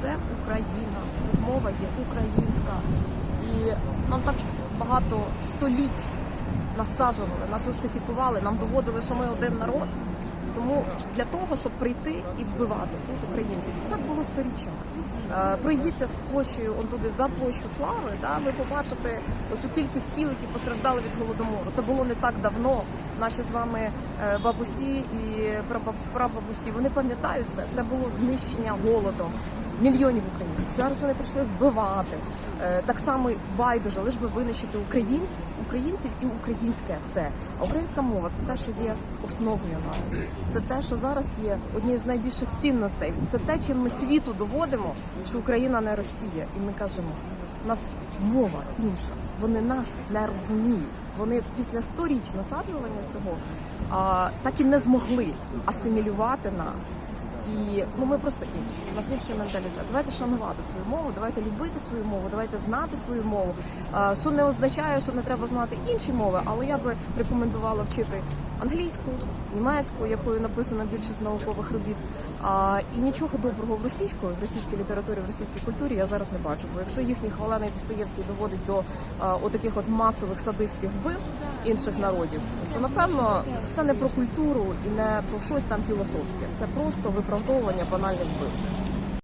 це Україна. Тут мова є українська. І нам так багато століть насаджували, нас русифікували, нам доводили, що ми один народ. Тому для того, щоб прийти і вбивати тут українців, так було сторіччя. Е, Пройдіться з площею он туди за площу слави, да, ви побачите оцю кількість сіл, які постраждали від голодомору. Це було не так давно. Наші з вами е, бабусі і прабаб- прабабусі вони пам'ятають це. Це було знищення голодом мільйонів українців. Зараз вони прийшли вбивати. Е, Так само байдуже, лиш би винищити українців, українців і українське все. А українська мова це те, що є основою нам. Це те, що зараз є однією з найбільших цінностей. Це те, чим ми світу доводимо, що Україна не Росія. І ми кажемо, у нас мова інша. Вони нас не розуміють. Вони після сторіч насаджування цього а, так і не змогли асимілювати нас. І ну ми просто інші. У нас інший менталітет. Давайте шанувати свою мову, давайте любити свою мову, давайте знати свою мову. Що не означає, що не треба знати інші мови, але я би рекомендувала вчити англійську, німецьку, якою написано більшість наукових робіт. А, і нічого доброго в російської, в російській літературі, в російській культурі я зараз не бачу. Бо якщо їхній хвалений Достоєвський доводить до а, отаких от масових садистських вбивств інших народів, то напевно це не про культуру і не про щось там філософське. Це просто виправдовування банальних вбивств.